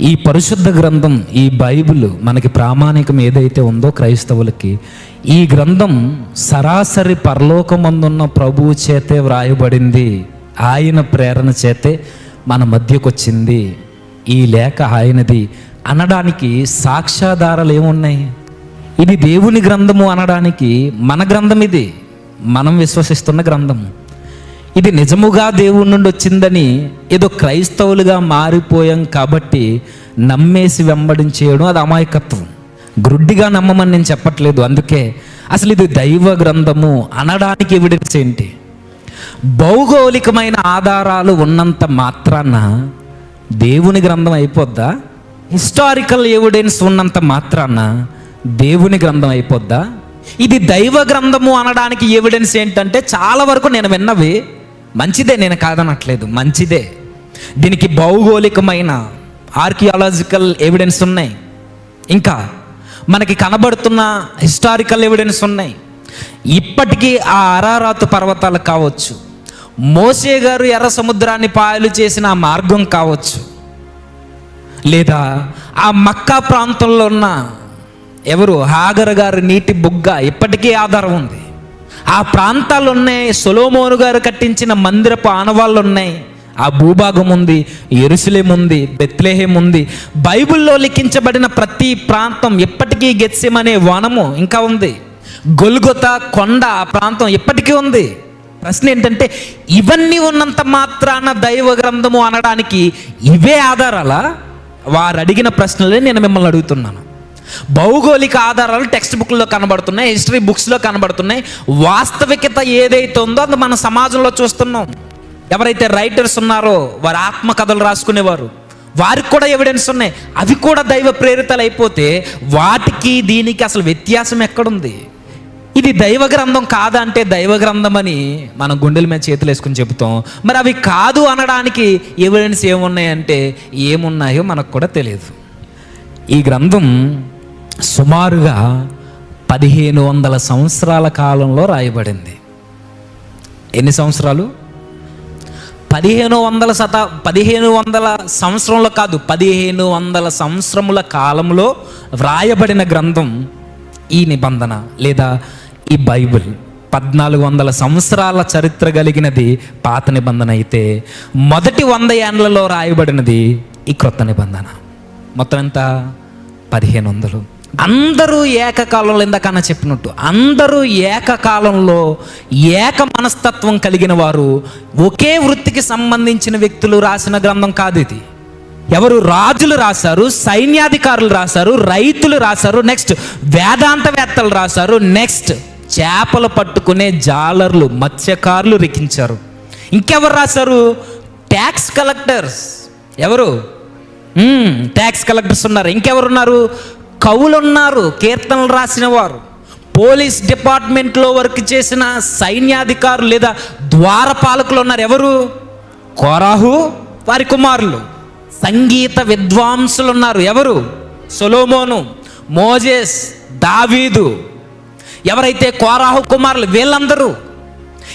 ఈ పరిశుద్ధ గ్రంథం ఈ బైబిల్ మనకి ప్రామాణికం ఏదైతే ఉందో క్రైస్తవులకి ఈ గ్రంథం సరాసరి పరలోకమందున్న ప్రభువు చేతే వ్రాయబడింది ఆయన ప్రేరణ చేతే మన మధ్యకు వచ్చింది ఈ లేఖ ఆయనది. అనడానికి సాక్ష్యాధారాలు ఏమున్నాయి? ఇది దేవుని గ్రంథము అనడానికి మన గ్రంథం ఇది. మనం విశ్వసిస్తున్న గ్రంథము. ఇది నిజముగా దేవుడి నుండి వచ్చిందని ఏదో క్రైస్తవులుగా మారిపోయాం కాబట్టి నమ్మేసి వెంబడించేయడం అది అమాయకత్వం. గ్రుడ్డిగా నమ్మమని నేను చెప్పట్లేదు. అందుకే అసలు ఇది దైవ గ్రంథము అనడానికి ఎవిడెన్స్ ఏంటి? భౌగోళికమైన ఆధారాలు ఉన్నంత మాత్రాన దేవుని గ్రంథం అయిపోద్దా? హిస్టారికల్ ఎవిడెన్స్ ఉన్నంత మాత్రాన దేవుని గ్రంథం అయిపోద్దా? ఇది దైవ గ్రంథము అనడానికి ఎవిడెన్స్ ఏంటంటే చాలా వరకు నేను విన్నవి మంచిదే నేను కాదనట్లేదు మంచిదే. దీనికి భౌగోళికమైన ఆర్కియాలజికల్ ఎవిడెన్స్ ఉన్నాయి. ఇంకా మనకి కనబడుతున్న హిస్టారికల్ ఎవిడెన్స్ ఉన్నాయి. ఇప్పటికీ ఆ అరారాతు పర్వతాలు కావచ్చు. మోసే గారు ఎర్ర సముద్రాన్ని పాయలు చేసిన ఆ మార్గం కావచ్చు. లేదా ఆ మక్కా ప్రాంతంలో ఉన్న ఎవరు? హాగర్ గారి నీటి బుగ్గ ఇప్పటికీ ఆధారం ఉంది. ఆ ప్రాంతాలు ఉన్నాయి సొలోమోను గారు కట్టించిన మందిరపు ఆనవాళ్ళు ఉన్నాయి ఆ భూభాగం ఉంది ఎరుసలేం ఉంది బెత్లేహేం ఉంది బైబిల్లో లిఖించబడిన ప్రతి ప్రాంతం ఇప్పటికీ గెత్సెమనే వనము ఇంకా ఉంది. గొలుగుత కొండ ఆ ప్రాంతం ఇప్పటికీ ఉంది. ప్రశ్న ఏంటంటే ఇవన్నీ ఉన్నంత మాత్రాన దైవ గ్రంథము అనడానికి ఇవే ఆధారాలా? వారు అడిగిన ప్రశ్నలే నేను మిమ్మల్ని అడుగుతున్నాను. భౌగోళిక ఆధారాలు టెక్స్ట్ బుక్లో కనబడుతున్నాయి హిస్టరీ బుక్స్లో కనబడుతున్నాయి. వాస్తవికత ఏదైతే ఉందో అది మన సమాజంలో చూస్తున్నాం. ఎవరైతే రైటర్స్ ఉన్నారో వారు ఆత్మకథలు రాసుకునేవారు. వారికి కూడా ఎవిడెన్స్ ఉన్నాయి. అవి కూడా దైవ ప్రేరితలు అయిపోతే వాటికి దీనికి అసలు వ్యత్యాసం ఎక్కడుంది? ఇది దైవ గ్రంథం కాదా అంటే దైవ గ్రంథం అని మనం గుండెల మీద చేతులు వేసుకుని చెబుతాం. మరి అవి కాదు అనడానికి ఎవిడెన్స్ ఏమున్నాయంటే ఏమున్నాయో మనకు కూడా తెలియదు. ఈ గ్రంథం సుమారుగా పదిహేను వందల సంవత్సరాల కాలంలో రాయబడింది. ఎన్ని సంవత్సరాలు? పదిహేను వందల శత పదిహేను వందల సంవత్సరంలో కాదు పదిహేను వందల సంవత్సరముల కాలంలో వ్రాయబడిన గ్రంథం ఈ నిబంధన లేదా ఈ బైబిల్. పద్నాలుగు వందల సంవత్సరాల చరిత్ర కలిగినది పాత నిబంధన అయితే మొదటి వంద ఏండ్లలో రాయబడినది ఈ క్రొత్త నిబంధన. మొత్తం ఎంత? పదిహేను వందలు. అందరూ ఏకకాలంలో ఇందాకన్నా చెప్పినట్టు అందరూ ఏకకాలంలో ఏక మనస్తత్వం కలిగిన వారు ఒకే వృత్తికి సంబంధించిన వ్యక్తులు రాసిన గ్రంథం కాదు ఇది. ఎవరు రాజులు రాశారు సైన్యాధికారులు రాశారు రైతులు రాశారు నెక్స్ట్ వేదాంతవేత్తలు రాశారు నెక్స్ట్ చేపలు పట్టుకునే జాలర్లు మత్స్యకారులు రికించారు ఇంకెవరు రాశారు? ట్యాక్స్ కలెక్టర్స్ ఎవరు? ట్యాక్స్ కలెక్టర్స్ ఉన్నారు. ఇంకెవరున్నారు? కవులున్నారు కీర్తనలు రాసిన వారు పోలీస్ డిపార్ట్మెంట్లో వర్క్ చేసిన సైన్యాధికారులు లేదా ద్వారపాలకులు ఉన్నారు. ఎవరు? కోరాహు వారి కుమారులు. సంగీత విద్వాంసులు ఉన్నారు. ఎవరు? సొలోమోను మోజెస్ దావీదు. ఎవరైతే కోరాహు కుమారులు వీళ్ళందరూ?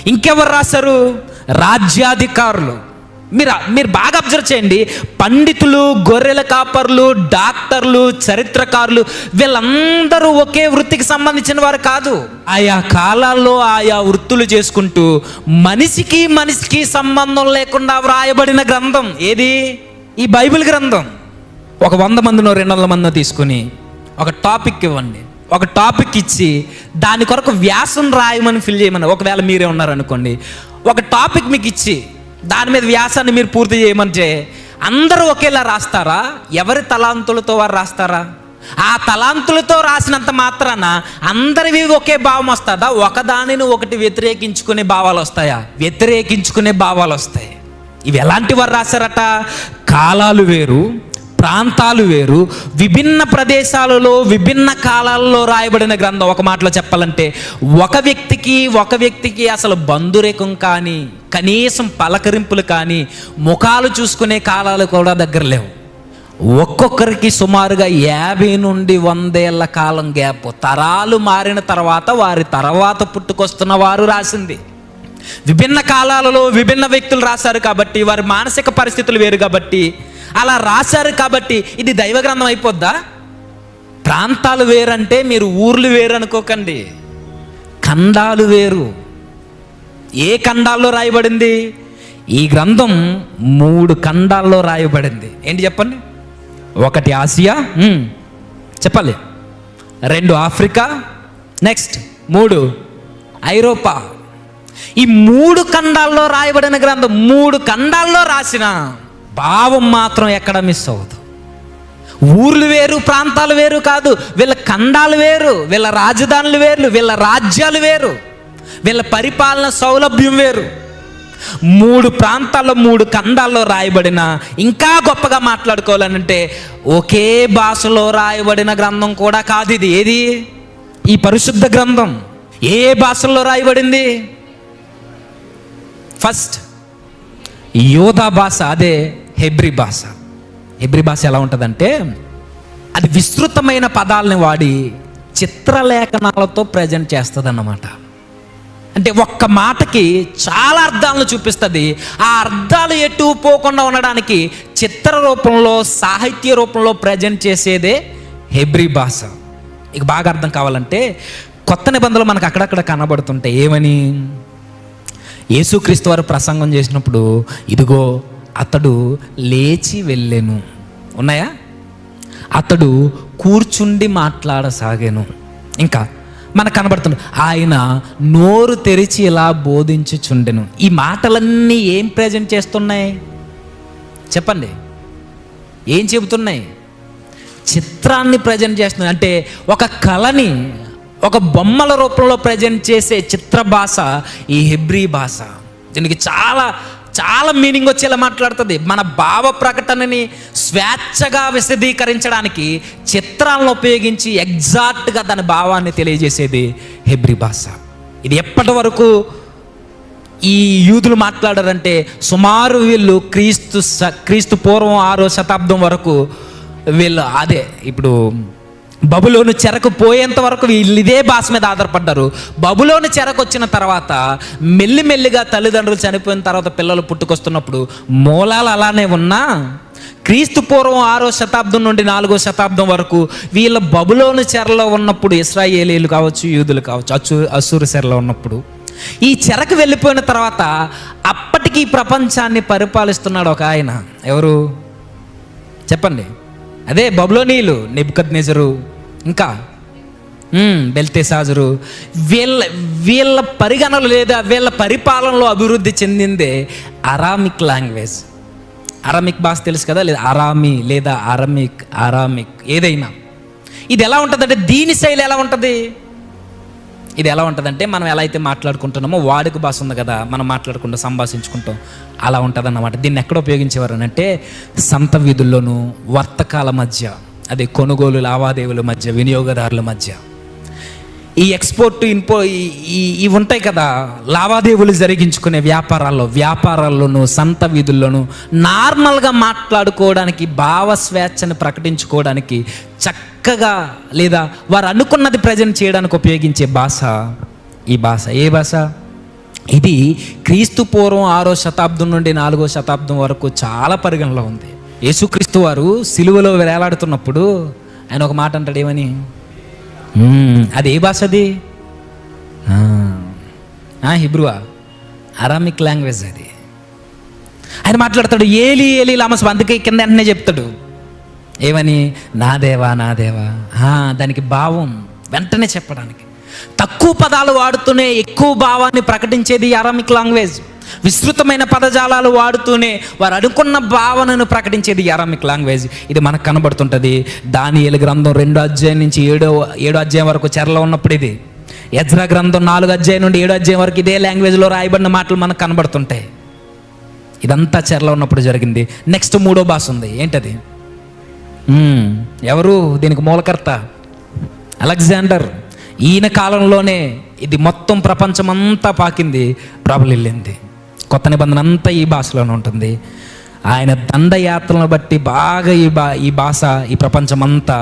ఇంకెవరు రాశారు? రాజ్యాధికారులు. మీరు మీరు బాగా అబ్జర్వ్ చేయండి. పండితులు గొర్రెల కాపర్లు డాక్టర్లు చరిత్రకారులు వీళ్ళందరూ ఒకే వృత్తికి సంబంధించిన వారు కాదు. ఆయా కాలాల్లో ఆయా వృత్తులు చేసుకుంటూ మనిషికి మనిషికి సంబంధం లేకుండా వ్రాయబడిన గ్రంథం ఏది? ఈ బైబిల్ గ్రంథం. ఒక వంద మందినో రెండు వందల మందినో తీసుకుని ఒక టాపిక్ ఇవ్వండి. ఒక టాపిక్ ఇచ్చి దాని కొరకు వ్యాసం రాయమని ఫిల్ చేయమని ఒకవేళ మీరే ఉన్నారనుకోండి. ఒక టాపిక్ మీకు ఇచ్చి దాని మీద వ్యాసాన్ని మీరు పూర్తి చేయమంటే అందరూ ఒకేలా రాస్తారా? ఎవరి తలాంతులతో వారు రాస్తారా? ఆ తలాంతులతో రాసినంత మాత్రాన అందరివి ఒకే భావం వస్తుందా? ఒకదానిని ఒకటి వ్యతిరేకించుకునే భావాలు వస్తాయా? వ్యతిరేకించుకునే భావాలు వస్తాయి. ఇవి ఎలాంటి వారు రాశారట? కాలాలు వేరు ప్రాంతాలు వేరు విభిన్న ప్రదేశాలలో విభిన్న కాలాల్లో రాయబడిన గ్రంథం. ఒక మాటలో చెప్పాలంటే ఒక వ్యక్తికి ఒక వ్యక్తికి అసలు బంధురేకం కానీ కనీసం పలకరింపులు కానీ ముఖాలు చూసుకునే కాలాలు కూడా దగ్గర లేవు. ఒక్కొక్కరికి సుమారుగా యాభై నుండి వందేళ్ళ కాలం గ్యాప్. తరాలు మారిన తర్వాత వారి తర్వాత పుట్టుకొస్తున్న వారు రాసింది. విభిన్న కాలాలలో విభిన్న వ్యక్తులు రాశారు కాబట్టి వారి మానసిక పరిస్థితులు వేరు కాబట్టి అలా రాశారు కాబట్టి ఇది దైవ గ్రంథం అయిపోద్దా? ప్రాంతాలు వేరంటే మీరు ఊర్లు వేరు అనుకోకండి. ఖండాలు వేరు. ఏ ఖండాల్లో రాయబడింది? ఈ గ్రంథం మూడు ఖండాల్లో రాయబడింది. ఏంటి చెప్పండి? ఒకటి ఆసియా చెప్పాలి. రెండు ఆఫ్రికా నెక్స్ట్ మూడు ఐరోపా. ఈ మూడు ఖండాల్లో రాయబడిన గ్రంథం మూడు ఖండాల్లో రాసిన భావం మాత్రం ఎక్కడ మిస్ అవ్వదు. ఊర్లు వేరు ప్రాంతాలు వేరు కాదు. వీళ్ళ ఖండాలు వేరు వీళ్ళ రాజధానులు వేరు వీళ్ళ రాజ్యాలు వేరు. వీళ్ళ పరిపాలన సౌలభ్యం వేరు. మూడు ప్రాంతాల్లో మూడు ఖండాల్లో రాయబడిన ఇంకా గొప్పగా మాట్లాడుకోవాలనంటే ఒకే భాషలో రాయబడిన గ్రంథం కూడా కాదు ఇది. ఏది? ఈ పరిశుద్ధ గ్రంథం. ఏ భాషల్లో రాయబడింది? ఫస్ట్ యోధా భాష అదే హెబ్రి భాష. హెబ్రి భాష ఎలా ఉంటుందంటే అది విస్తృతమైన పదాలని వాడి చిత్రలేఖనాలతో ప్రజెంట్ చేస్తుంది అన్నమాట అంటే ఒక్క మాటకి చాలా అర్థాలను చూపిస్తుంది. ఆ అర్థాలు ఎటు పోకుండా ఉండడానికి చిత్ర రూపంలో సాహిత్య రూపంలో ప్రజెంట్ చేసేదే హెబ్రి భాష. ఇక బాగా అర్థం కావాలంటే కొత్త నిబంధనలు మనకు అక్కడక్కడ కనబడుతుంటాయి ఏమని? యేసుక్రీస్తు వారు ప్రసంగం చేసినప్పుడు ఇదిగో అతడు లేచి వెళ్ళాను. ఉన్నాయా? అతడు కూర్చుండి మాట్లాడసాగాను. ఇంకా మనకు కనబడుతుంది ఆయన నోరు తెరిచి ఇలా బోధించుచుండెను. ఈ మాటలన్నీ ఏం ప్రజెంట్ చేస్తున్నాయి? చెప్పండి. ఏం చెబుతున్నాయి? చిత్రాన్ని ప్రజెంట్ చేస్తున్నాయి. అంటే ఒక కళని ఒక బొమ్మల రూపంలో ప్రజెంట్ చేసే చిత్ర భాష ఈ హెబ్రీ భాష. దీనికి చాలా చాలా మీనింగ్ వచ్చేలా మాట్లాడుతుంది. మన భావ ప్రకటనని స్వేచ్ఛగా విశదీకరించడానికి చిత్రాలను ఉపయోగించి ఎగ్జాక్ట్గా దాని భావాన్ని తెలియజేసేది హెబ్రీ భాష. ఇది ఎప్పటి వరకు ఈ యూదులు మాట్లాడారంటే సుమారు వీళ్ళు క్రీస్తు క్రీస్తు పూర్వం ఆరో శతాబ్దం వరకు వీళ్ళు అదే ఇప్పుడు బబులోను చెరకు పోయేంత వరకు వీళ్ళు ఇదే భాష మీద ఆధారపడ్డారు. బబులోను చెరకు వచ్చిన తర్వాత మెల్లిమెల్లిగా తల్లిదండ్రులు చనిపోయిన తర్వాత పిల్లలు పుట్టుకొస్తున్నప్పుడు మూలాలు అలానే ఉన్నా క్రీస్తు పూర్వం ఆరో శతాబ్దం నుండి నాలుగో శతాబ్దం వరకు వీళ్ళ బబులోను చెరలో ఉన్నప్పుడు ఇస్రాయేలీలు కావచ్చు యూదులు కావచ్చు అచ్చు అసూరు చెరలో ఉన్నప్పుడు ఈ చెరకు వెళ్ళిపోయిన తర్వాత అప్పటికి ప్రపంచాన్ని పరిపాలిస్తున్నాడు ఒక ఆయన. ఎవరు? చెప్పండి. అదే బబులోనీలు నిబ్కద్ నెజరు ఇంకా? బెల్తేసాజరు. వీళ్ళ వీళ్ళ పరిగణలు లేదా వీళ్ళ పరిపాలనలో అభివృద్ధి చెందిందే అరామిక్ లాంగ్వేజ్. అరామిక్ భాష తెలుసు కదా లేదా అరామి లేదా అరామిక్ అరామిక్ ఏదైనా. ఇది ఎలా ఉంటుందంటే దీని శైలి ఎలా ఉంటుంది? ఇది ఎలా ఉంటుందంటే మనం ఎలా అయితే మాట్లాడుకుంటున్నామో వాడుక భాష ఉంది కదా మనం మాట్లాడుకుంటూ సంభాషించుకుంటాం. అలా ఉంటుంది అన్నమాట దీన్ని ఎక్కడ ఉపయోగించేవారు అని అంటే సంత వీధుల్లోనూ వర్తకాల మధ్య. అదే కొనుగోలు లావాదేవీల మధ్య వినియోగదారుల మధ్య. ఈ ఎక్స్పోర్ట్ ఇన్పో ఈ- ఇవి ఉంటాయి కదా లావాదేవీలు జరిగించుకునే వ్యాపారాల్లో వ్యాపారాల్లోనూ సంత వీధుల్లోనూ నార్మల్గా మాట్లాడుకోవడానికి భావ స్వేచ్ఛను ప్రకటించుకోవడానికి చక్కగా లేదా వారు అనుకున్నది ప్రజెంట్ చేయడానికి ఉపయోగించే భాష ఈ భాష. ఏ భాష? ఇది క్రీస్తు పూర్వం ఆరో శతాబ్దం నుండి నాలుగో శతాబ్దం వరకు చాలా పరిగణలో ఉంది. యేసుక్రీస్తు వారు సిలువలో వేలాడుతున్నప్పుడు ఆయన ఒక మాట అంటాడు ఏమని. అది ఏ భాష అది హిబ్రువా. అరామిక్ లాంగ్వేజ్ అది. ఆయన మాట్లాడతాడు ఏలి ఏలి లామస్ అందుకే కింద వెంటనే చెప్తాడు. ఏమని? నా దేవా నా దేవా. దానికి భావం వెంటనే చెప్పడానికి. తక్కువ పదాలు వాడుతూనే ఎక్కువ భావాన్ని ప్రకటించేది అరామిక్ లాంగ్వేజ్. విస్తృతమైన పదజాలాలు వాడుతూనే వారు అనుకున్న భావనను ప్రకటించేది అరామిక్ లాంగ్వేజ్. ఇది మనకు కనబడుతుంటుంది. దానియేలు గ్రంథం రెండో అధ్యాయం నుంచి ఏడో ఏడో అధ్యాయం వరకు చెరలో ఉన్నప్పుడు ఇది. యజ్రా గ్రంథం నాలుగు అధ్యాయం నుండి ఏడో అధ్యాయం వరకు ఇదే లాంగ్వేజ్లో రాయబడిన మాటలు మనకు కనబడుతుంటాయి. ఇదంతా చెరలో ఉన్నప్పుడు జరిగింది. నెక్స్ట్ మూడో భాష ఉంది. ఏంటది? ఎవరు? దీనికి మూలకర్త. అలెగ్జాండర్. ఈయన కాలంలోనే ఇది మొత్తం ప్రపంచమంతా పాకింది. ప్రబలిల్లింది కొత్త నిబంధన అంతా ఈ భాషలోనే ఉంటుంది. ఆయన దండయాత్రలను బట్టి బాగా ఈ బా ఈ భాష ఈ ప్రపంచమంతా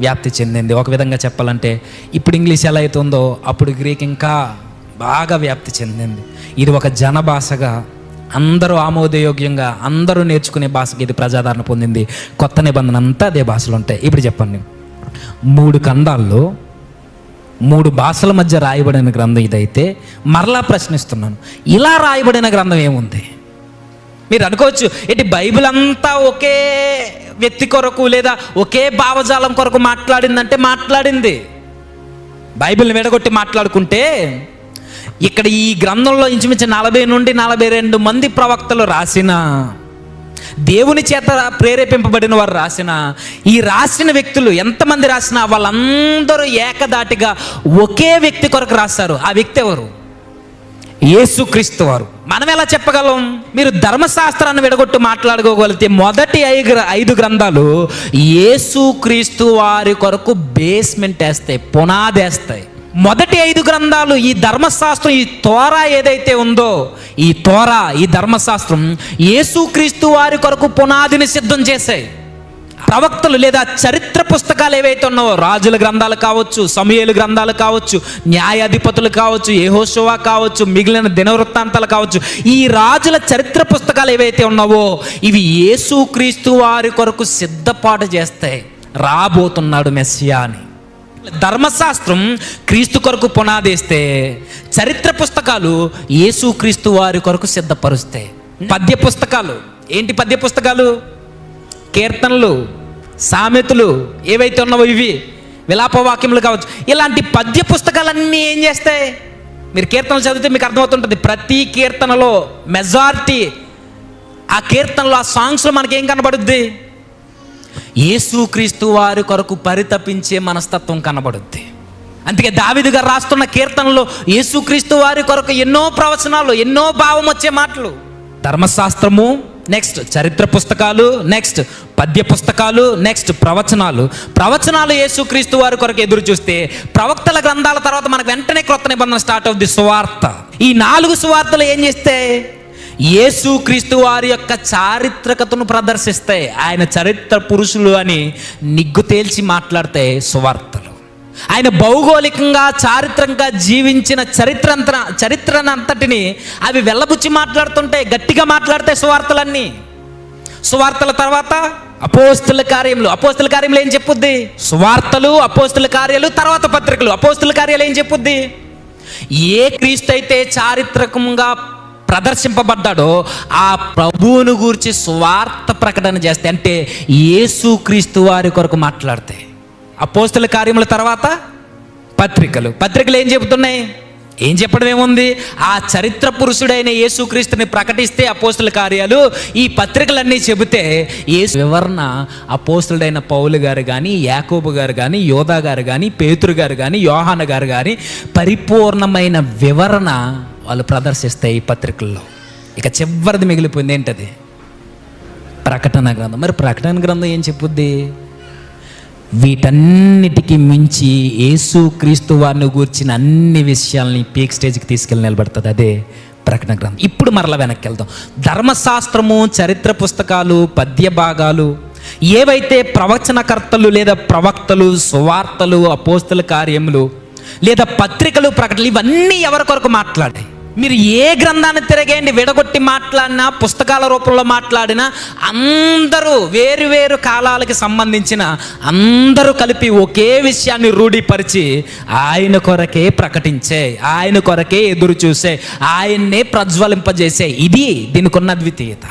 వ్యాప్తి చెందింది. ఒక విధంగా చెప్పాలంటే ఇప్పుడు ఇంగ్లీష్ ఎలా అవుతుందో అప్పుడు గ్రీక్ ఇంకా బాగా వ్యాప్తి చెందింది. ఇది ఒక జన భాషగా అందరూ ఆమోదయోగ్యంగా అందరూ నేర్చుకునే భాషకి ఇది ప్రజాదరణ పొందింది. కొత్త నిబంధన అంతా అదే భాషలో ఉంటాయి. ఇప్పుడు చెప్పండి. మూడు ఖండాల్లో మూడు భాషల మధ్య రాయబడిన గ్రంథం ఇదైతే మరలా ప్రశ్నిస్తున్నాను. ఇలా రాయబడిన గ్రంథం ఏముంది? మీరు అనుకోవచ్చు ఏంటి బైబిల్ అంతా ఒకే వ్యక్తి కొరకు లేదా ఒకే భావజాలం కొరకు మాట్లాడిందంటే మాట్లాడింది. బైబిల్ని విడగొట్టి మాట్లాడుకుంటే ఇక్కడ ఈ గ్రంథంలో ఇంచుమించు నలభై నుండి నలభై రెండు మంది ప్రవక్తలు రాసిన దేవుని చేత ప్రేరేపింపబడిన వారు రాసిన ఈ రాసిన వ్యక్తులు ఎంతమంది రాసినా వాళ్ళందరూ ఏకదాటిగా ఒకే వ్యక్తి కొరకు రాస్తారు. ఆ వ్యక్తి ఎవరు? యేసుక్రీస్తు వారు. మనం ఎలా చెప్పగలం? మీరు ధర్మశాస్త్రాన్ని విడగొట్టు మాట్లాడుకోగలిగితే మొదటి ఐదు ఐదు గ్రంథాలు యేసుక్రీస్తు వారి కొరకు బేస్మెంట్ వేస్తాయి పునాదేస్తాయి. మొదటి ఐదు గ్రంథాలు ఈ ధర్మశాస్త్రం ఈ తోరా ఏదైతే ఉందో ఈ తోరా ఈ ధర్మశాస్త్రం యేసుక్రీస్తు వారి కొరకు పునాదిని సిద్ధం చేశాయి ప్రవక్తలు లేదా చరిత్ర పుస్తకాలు ఏవైతే ఉన్నావో రాజుల గ్రంథాలు కావచ్చు సమయలు గ్రంథాలు కావచ్చు న్యాయాధిపతులు కావచ్చు ఏహోశోవా కావచ్చు మిగిలిన దినవృత్తాంతాలు కావచ్చు ఈ రాజుల చరిత్ర పుస్తకాలు ఏవైతే ఉన్నావో ఇవి యేసుక్రీస్తు వారి కొరకు సిద్ధపాటు చేస్తాయి రాబోతున్నాడు మెస్సియా అని. ధర్మశాస్త్రం క్రీస్తు కొరకు పునాదేస్తే చరిత్ర పుస్తకాలు యేసుక్రీస్తు వారి కొరకు సిద్ధపరుస్తాయి పద్య పుస్తకాలు ఏంటి పద్య పుస్తకాలు కీర్తనలు సామెతలు ఏవైతే ఉన్నావో ఇవి విలాపవాక్యములు కావచ్చు. ఇలాంటి పద్య పుస్తకాలన్నీ ఏం చేస్తాయి? మీరు కీర్తనలు చదివితే మీకు అర్థమవుతుంటుంది. ప్రతి కీర్తనలో మెజారిటీ ఆ కీర్తనలో ఆ సాంగ్స్లో మనకేం కనబడుద్ది? యేసుక్రీస్తు వారి కొరకు పరితపించే మనస్తత్వం కనబడుద్ది. అందుకే దావిదు గారు రాస్తున్న కీర్తనలో యేసుక్రీస్తు వారి కొరకు ఎన్నో ప్రవచనాలు ఎన్నో భావం వచ్చే మాటలు. ధర్మశాస్త్రము నెక్స్ట్ చరిత్ర పుస్తకాలు నెక్స్ట్ పద్య పుస్తకాలు నెక్స్ట్ ప్రవచనాలు. ప్రవచనాలు యేసుక్రీస్తు వారి కొరకు ఎదురు చూస్తే ప్రవక్తల గ్రంథాల తర్వాత మనకు వెంటనే క్రొత్త నిబంధన స్టార్ట్ అవుద్ది సువార్త. ఈ నాలుగు సువార్తలు ఏం చేస్తే? యేసుక్రీస్తు వారి యొక్క చారిత్రకతను ప్రదర్శిస్తాయి ఆయన చరిత్ర పురుషులు అని నిగ్గు తేల్చి మాట్లాడతాయి సువార్తలు. ఆయన భౌగోళికంగా చారిత్రకంగా జీవించిన చరిత్ర అంత చరిత్రనంతటిని అవి వెళ్ళబుచ్చి మాట్లాడుతుంటే గట్టిగా మాట్లాడితే సువార్తలన్నీ. సువార్తల తర్వాత అపోస్తుల కార్యములు. అపోస్తుల కార్యములు ఏం చెప్పుద్ది? సువార్తలు అపోస్తుల కార్యాలు తర్వాత పత్రికలు. అపోస్తుల కార్యాలు ఏం చెప్పుద్ది? ఏ క్రీస్తు అయితే చారిత్రకంగా ప్రదర్శింపబడ్డాడో ఆ ప్రభువును గూర్చి స్వార్థ ప్రకటన చేస్తే అంటే యేసు క్రీస్తు వారి కొరకు మాట్లాడితే. అపోస్తుల కార్యముల తర్వాత పత్రికలు. పత్రికలు ఏం చెబుతున్నాయి? ఏం చెప్పడం ఏముంది? ఆ చరిత్ర పురుషుడైన యేసుక్రీస్తుని ప్రకటిస్తే అపోస్తుల కార్యాలు. ఈ పత్రికలన్నీ చెబితే ఏ వివరణ అపోస్తుడైన పౌలు గారు కానీ యాకోబు గారు కానీ యోధా గారు కానీ పేతురు గారు కానీ యోహాన గారు కానీ పరిపూర్ణమైన వివరణ వాళ్ళు ప్రదర్శిస్తాయి ఈ పత్రికల్లో. ఇక చివరిది మిగిలిపోయింది ఏంటది? ప్రకటన గ్రంథం. మరి ప్రకటన గ్రంథం ఏం చెప్పుద్ది? వీటన్నిటికీ మించి యేసు క్రీస్తు వారిని గూర్చిన అన్ని విషయాల్ని పీక్ స్టేజ్కి తీసుకెళ్ళి నిలబడుతుంది. అదే ప్రకటన గ్రంథం. ఇప్పుడు మరల వెనక్కి వెళ్దాం ధర్మశాస్త్రము చరిత్ర పుస్తకాలు పద్య భాగాలు ఏవైతే ప్రవచనకర్తలు లేదా ప్రవక్తలు సువార్తలు అపోస్తుల కార్యములు లేదా పత్రికలు ప్రకటనలు ఇవన్నీ ఎవరి కొరకు మాట్లాడాయి? మీరు ఏ గ్రంథాన్ని తిరగేయండి విడగొట్టి మాట్లాడినా పుస్తకాల రూపంలో మాట్లాడినా అందరూ వేరు వేరు కాలాలకి సంబంధించిన అందరూ కలిపి ఒకే విషయాన్ని రూఢీపరిచి ఆయన కొరకే ప్రకటించే ఆయన కొరకే ఎదురు చూసే ఆయన్నే ప్రజ్వలింపజేసే ఇది దీనికి ఉన్న ద్వితీయత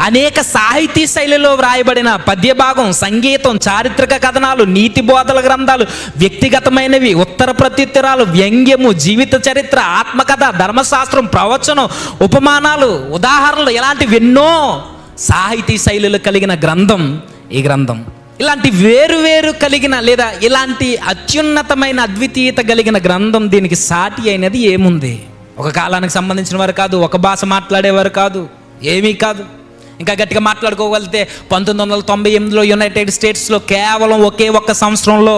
అనేక సాహితీ శైలిలో వ్రాయబడిన పద్యభాగం సంగీతం చారిత్రక కథనాలు నీతి బోధల గ్రంథాలు వ్యక్తిగతమైనవి ఉత్తర ప్రత్యుత్తరాలు వ్యంగ్యము జీవిత చరిత్ర ఆత్మకథ ధర్మశాస్త్రం ప్రవచనం ఉపమానాలు ఉదాహరణలు ఇలాంటివి ఎన్నో సాహితీ శైలులు కలిగిన గ్రంథం ఈ గ్రంథం. ఇలాంటి వేరు వేరు కలిగిన లేదా ఇలాంటి అత్యున్నతమైన అద్వితీయత కలిగిన గ్రంథం దీనికి సాటి అయినది ఏముంది? ఒక కాలానికి సంబంధించిన వారు కాదు ఒక భాష మాట్లాడేవారు కాదు ఏమీ కాదు. ఇంకా గట్టిగా మాట్లాడుకోగలిగితే పంతొమ్మిది వందల తొంభై ఎనిమిదిలో యునైటెడ్ స్టేట్స్లో కేవలం ఒకే ఒక్క సంవత్సరంలో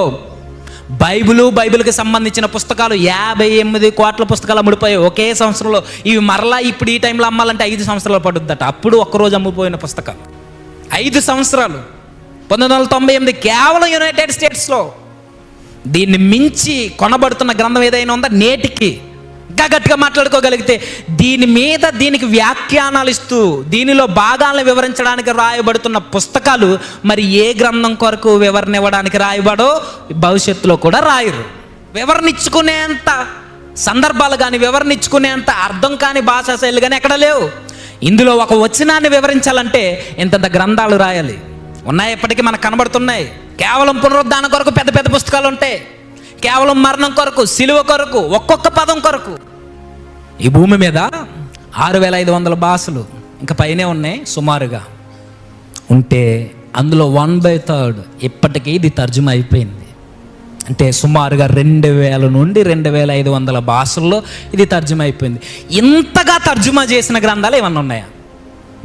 బైబిలు బైబిల్కి సంబంధించిన పుస్తకాలు యాభై ఎనిమిది కోట్ల పుస్తకాలు అమ్ముడిపోయాయి ఒకే సంవత్సరంలో ఇవి మరలా ఇప్పుడు ఈ టైంలో అమ్మాలంటే ఐదు సంవత్సరాలు పడుద్దట. అప్పుడు ఒక్కరోజు అమ్ముపోయిన పుస్తకాలు. ఐదు సంవత్సరాలు. పంతొమ్మిది వందల తొంభై ఎనిమిది కేవలం యునైటెడ్ స్టేట్స్లో దీన్ని మించి కొనబడుతున్న గ్రంథం ఏదైనా ఉందా? నేటికి. గట్టిగా మాట్లాడుకోగలిగితే దీని మీద దీనికి వ్యాఖ్యానాలు ఇస్తూ దీనిలో భాగాలను వివరించడానికి రాయబడుతున్న పుస్తకాలు మరి ఏ గ్రంథం కొరకు వివరణ ఇవ్వడానికి రాయబడో భవిష్యత్తులో కూడా రాయరు. వివరణ ఇచ్చుకునేంత సందర్భాలు కానీ వివరణ ఇచ్చుకునేంత అర్థం కాని భాషా శైలి కానీ ఎక్కడ లేవు. ఇందులో ఒక వచనాన్ని వివరించాలంటే ఇంతంత గ్రంథాలు రాయాలి. ఉన్నాయి ఇప్పటికీ మనకు కనబడుతున్నాయి. కేవలం పునరుద్ధానం కొరకు పెద్ద పెద్ద పుస్తకాలు ఉంటాయి. కేవలం మరణం కొరకు సిలువ కొరకు ఒక్కొక్క పదం కొరకు. ఈ భూమి మీద ఆరు వేల ఐదు వందల భాషలు ఇంకా పైనే ఉన్నాయి సుమారుగా. ఉంటే అందులో వన్ బై థర్డ్ ఇప్పటికీ ఇది తర్జుమా అయిపోయింది. అంటే సుమారుగా రెండు వేల నుండి రెండు వేల ఐదు వందల భాషల్లో ఇది తర్జుమా అయిపోయింది. ఇంతగా తర్జుమా చేసిన గ్రంథాలు ఏమన్నా ఉన్నాయా?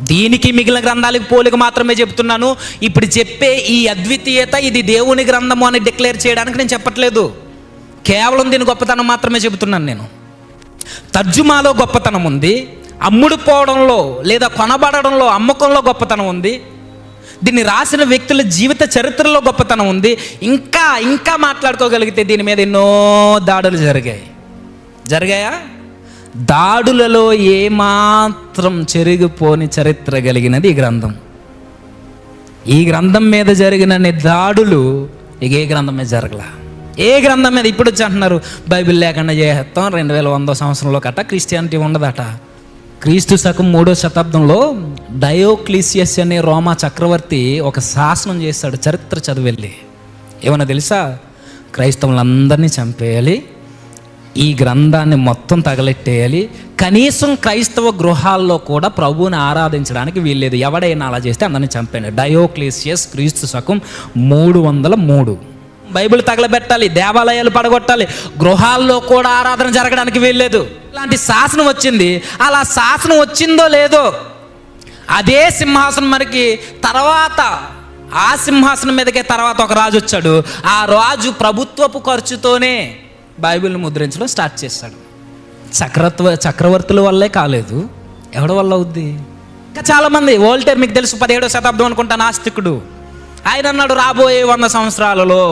దీనికి మిగిలిన గ్రంథాలకు పోలిక మాత్రమే చెప్తున్నాను. ఇప్పుడు చెప్పే ఈ అద్వితీయత ఇది దేవుని గ్రంథము అని డిక్లేర్ చేయడానికి నేను చెప్పట్లేదు. కేవలం దీని గొప్పతనం మాత్రమే చెబుతున్నాను నేను. తర్జుమాలో గొప్పతనం ఉంది అమ్ముడుపోవడంలో లేదా కొనబడడంలో అమ్మకంలో గొప్పతనం ఉంది దీన్ని రాసిన వ్యక్తుల జీవిత చరిత్రలో గొప్పతనం ఉంది ఇంకా ఇంకా మాట్లాడుకోగలిగితే దీని మీద ఎన్నో దాడులు జరిగాయి. జరిగాయా? దాడులలో ఏమాత్రం చెరిగిపోని చరిత్ర కలిగినది ఈ గ్రంథం. ఈ గ్రంథం మీద జరిగిన దాడులు ఇక ఏ గ్రంథం మీద ఏ గ్రంథం మీద ఇప్పుడు వచ్చి అంటున్నారు? బైబిల్ లేకుండా చేస్తాం రెండు వేల వందో సంవత్సరంలో కట్ట క్రిస్టియానిటీ ఉండదట. క్రీస్తు శకం మూడో శతాబ్దంలో డయోక్లీసియస్ అనే రోమా చక్రవర్తి ఒక శాసనం చేశాడు చరిత్ర చదివెళ్ళి. ఏమన్నా తెలుసా? క్రైస్తవులందరినీ చంపేయాలి ఈ గ్రంథాన్ని మొత్తం తగలెట్టేయాలి కనీసం క్రైస్తవ గృహాల్లో కూడా ప్రభువుని ఆరాధించడానికి వీల్లేదు. ఎవడైనా అలా చేస్తే అందరిని చంపండి డయోక్లీసియస్ క్రీస్తు శకం మూడు వందల మూడు. బైబిల్ తగలబెట్టాలి దేవాలయాలు పడగొట్టాలి గృహాల్లో కూడా ఆరాధన జరగడానికి వీల్లేదు. ఇలాంటి శాసనం వచ్చింది. అలా శాసనం వచ్చిందో లేదో అదే సింహాసనం మనకి తర్వాత ఆ సింహాసనం మీదకే తర్వాత ఒక రాజు వచ్చాడు. ఆ రాజు ప్రభుత్వపు ఖర్చుతోనే బైబిల్ని ముద్రించడం స్టార్ట్ చేశాడు. చక్రత్వ చక్రవర్తుల వల్లే కాలేదు. ఎవడి వల్ల అవుద్ది? ఇంకా చాలామంది వోల్టేర్ మీకు తెలుసు పదిహేడో శతాబ్దం అనుకుంటా నాస్తికుడు ఆయన అన్నాడు రాబోయే వంద సంవత్సరాలలో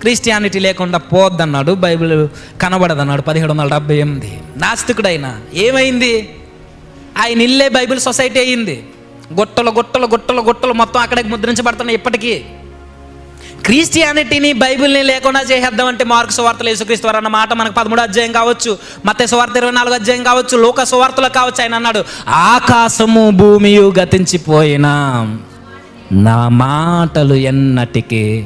క్రిస్టియానిటీ లేకుండా పోద్దన్నాడు బైబిల్ కనబడదన్నాడు పదిహేడు వందల డెబ్బై ఎనిమిది. నాస్తికుడైన ఏమైంది? ఆయన ఇల్లే బైబిల్ సొసైటీ అయ్యింది గుట్టలు గుట్టలు గుట్టలు గుట్టలు మొత్తం అక్కడికి ముద్రించబడుతున్నాయి ఇప్పటికీ. క్రిస్టియానిటీని బైబిల్ని లేకుండా చేసేద్దామంటే మార్కు వార్తలు యేసుక్రీస్తు వారు అన్న మాట మనకు పదమూడు అధ్యాయం కావచ్చు మత సువార్త ఇరవై నాలుగు అధ్యాయం కావచ్చు లోక సువార్తలు కావచ్చు ఆయన అన్నాడు ఆకాశము భూమియు గతించిపోయినా నా మాటలు ఎన్నటికీ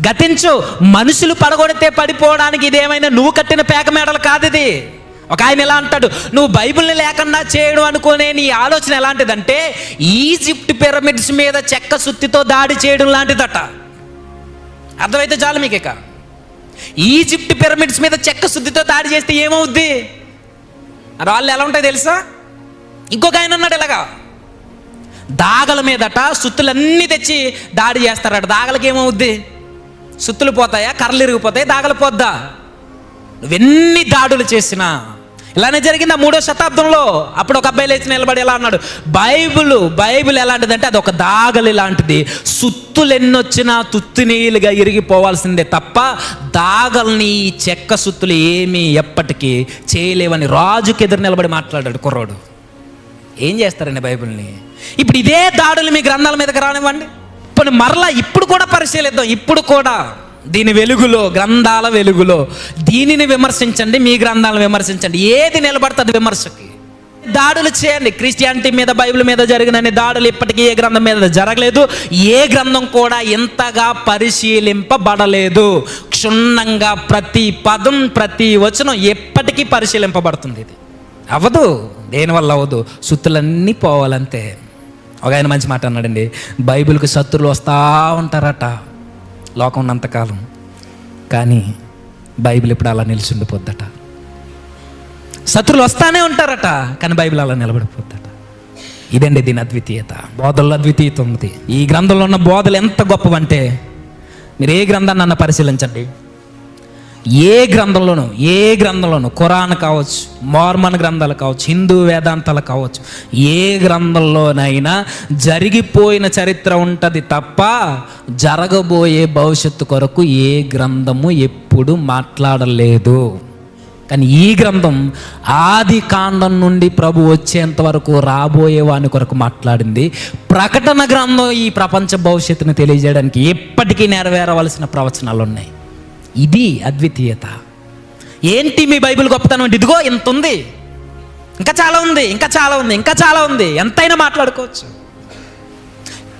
గతించు. మనుషులు పడగొడితే పడిపోవడానికి ఇదేమైనా నువ్వు కట్టిన పేక మేడలు కాదు ఇది ఒక ఆయన ఎలా అంటాడు నువ్వు బైబిల్ని లేకుండా చేయడం అనుకునే నీ ఆలోచన ఎలాంటిదంటే ఈజిప్ట్ పిరమిడ్స్ మీద చెక్క సుత్తితో దాడి చేయడం లాంటిదట. అర్థమైతే చాలు మీకు ఇక ఈజిప్ట్ పిరమిడ్స్ మీద చెక్క శుద్ధితో దాడి చేస్తే ఏమవుద్ది? రాళ్ళు ఎలా ఉంటాయి తెలుసా? ఇంకొక ఆయన అన్నాడు ఇలాగా. దాగల మీదట సుత్తులన్నీ తెచ్చి దాడి చేస్తారట. దాగలకి ఏమవుద్ది సుత్తులు పోతాయా? కర్రలు ఇరిగిపోతాయి? దాగలు పోద్దా? నువ్వెన్ని దాడులు చేసినా ఇలానే జరిగింది ఆ మూడో శతాబ్దంలో? అప్పుడు ఒక అబ్బాయి లేచి నిలబడి ఎలా అన్నాడు? బైబుల్ బైబిల్ ఎలాంటిదంటే అది ఒక దాగలి లాంటిది సుత్తులు ఎన్నొచ్చినా తుత్తినీలుగా ఇరిగిపోవాల్సిందే తప్ప దాగల్ని చెక్క సుత్తులు ఏమీ ఎప్పటికీ చేయలేవని రాజుకి ఎదురు నిలబడి మాట్లాడాడు కుర్రోడు. ఏం చేస్తారండి బైబిల్ని? ఇప్పుడు ఇదే దాడులు మీ గ్రంథాల మీదకి రానివ్వండి. ఇప్పుడు మరలా ఇప్పుడు కూడా పరిశీలిద్దాం. ఇప్పుడు కూడా దీని వెలుగులో గ్రంథాల వెలుగులో దీనిని విమర్శించండి మీ గ్రంథాలను విమర్శించండి. ఏది నిలబడుతుంది విమర్శకి. దాడులు చేయండి. క్రిస్టియానిటీ మీద బైబిల్ మీద జరిగిన దాడులు ఇప్పటికీ ఏ గ్రంథం మీద జరగలేదు. ఏ గ్రంథం కూడా ఇంతగా పరిశీలింపబడలేదు. క్షుణ్ణంగా ప్రతి పదం ప్రతి వచనం ఎప్పటికీ పరిశీలింపబడుతుంది ఇది. అవ్వదు. దేనివల్ల అవ్వదు? సుత్తులన్నీ పోవాలంతే. ఒక ఆయన మంచి మాట అన్నాడండి బైబిల్కి శత్రులు వస్తూ ఉంటారట లోకం ఉన్నంతకాలం కానీ బైబిల్ ఇప్పుడు అలా నిలిచిండిపోద్దట. శత్రులు వస్తానే ఉంటారట కానీ బైబిల్ అలా నిలబడిపోద్దట. ఇదండి దీని అద్వితీయత. బోధల్లో అద్వితీయత ఉంది. ఈ గ్రంథంలో ఉన్న బోధలు ఎంత గొప్పవంటే మీరు ఏ గ్రంథాన్ని అన్న పరిశీలించండి. ఏ గ్రంథంలోనూ ఏ గ్రంథంలోనూ ఖురాన్ కావచ్చు మార్మన్ గ్రంథాలు కావచ్చు హిందూ వేదాంతాలు కావచ్చు ఏ గ్రంథంలోనైనా జరిగిపోయిన చరిత్ర ఉంటుంది తప్ప జరగబోయే భవిష్యత్తు కొరకు ఏ గ్రంథము ఎప్పుడు మాట్లాడలేదు. కానీ ఈ గ్రంథం ఆది కాండం నుండి ప్రభు వచ్చేంత వరకు రాబోయే వాని కొరకు మాట్లాడింది. ప్రకటన గ్రంథం ఈ ప్రపంచ భవిష్యత్తును తెలియజేయడానికి ఎప్పటికీ నెరవేరవలసిన ప్రవచనాలు ఉన్నాయి ఇది అద్వితీయత. ఏంటి మీ బైబిల్ గొప్పతనం? అంటే ఇదిగో ఇంత ఉంది. ఇంకా చాలా ఉంది ఇంకా చాలా ఉంది ఇంకా చాలా ఉంది. ఎంతైనా మాట్లాడుకోవచ్చు.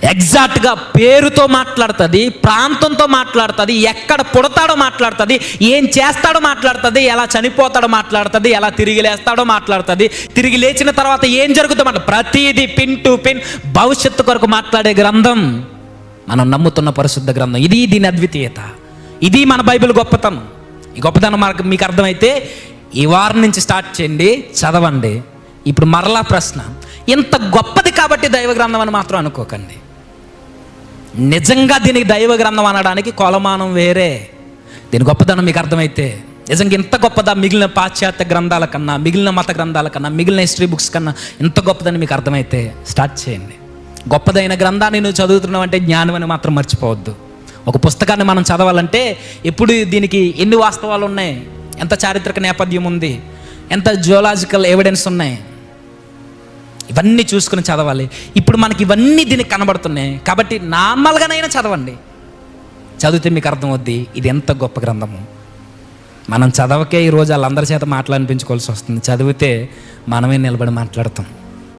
ఎగ్జాక్ట్గా పేరుతో మాట్లాడుతుంది ప్రాంతంతో మాట్లాడుతుంది ఎక్కడ పుడతాడో మాట్లాడుతుంది ఏం చేస్తాడో మాట్లాడుతుంది ఎలా చనిపోతాడో మాట్లాడుతుంది ఎలా తిరిగి లేస్తాడో మాట్లాడుతుంది తిరిగి లేచిన తర్వాత ఏం జరుగుతుందో మాట ప్రతిదీ పిన్ టు పిన్ భవిష్యత్తు కొరకు మాట్లాడే గ్రంథం. మనం నమ్ముతున్న పరిశుద్ధ గ్రంథం. ఇది దీని అద్వితీయత. ఇది మన బైబిల్ గొప్పతనం. ఈ గొప్పతనం మనకు మీకు అర్థమైతే ఈ వారం నుంచి స్టార్ట్ చేయండి చదవండి. ఇప్పుడు మరలా ప్రశ్న. ఇంత గొప్పది కాబట్టి దైవ గ్రంథం అని మాత్రం అనుకోకండి. నిజంగా దీనికి దైవ గ్రంథం అనడానికి కొలమానం వేరే. దీని గొప్పదనం మీకు అర్థమైతే నిజంగా ఇంత గొప్పదా మిగిలిన పాశ్చాత్య గ్రంథాల కన్నా మిగిలిన మత గ్రంథాల కన్నా మిగిలిన హిస్టరీ బుక్స్ కన్నా ఇంత గొప్పదని మీకు అర్థమైతే స్టార్ట్ చేయండి. గొప్పదైన గ్రంథాన్ని నువ్వు చదువుతున్నావు అంటే జ్ఞానం అని మాత్రం మర్చిపోవద్దు. ఒక పుస్తకాన్ని మనం చదవాలంటే ఎప్పుడు దీనికి ఎన్ని వాస్తవాలు ఉన్నాయి? ఎంత చారిత్రక నేపథ్యం ఉంది? ఎంత జియోలాజికల్ ఎవిడెన్స్ ఉన్నాయి? ఇవన్నీ చూసుకుని చదవాలి. ఇప్పుడు మనకి ఇవన్నీ దీనికి కనబడుతున్నాయి. కాబట్టి నార్మల్గానైనా చదవండి. చదివితే మీకు అర్థమవుద్ది ఇది ఎంత గొప్ప గ్రంథము. మనం చదవకే ఈరోజు వాళ్ళందరి చేత మాట్లాడిపించుకోవాల్సి వస్తుంది. చదివితే మనమే నిలబడి మాట్లాడతాం.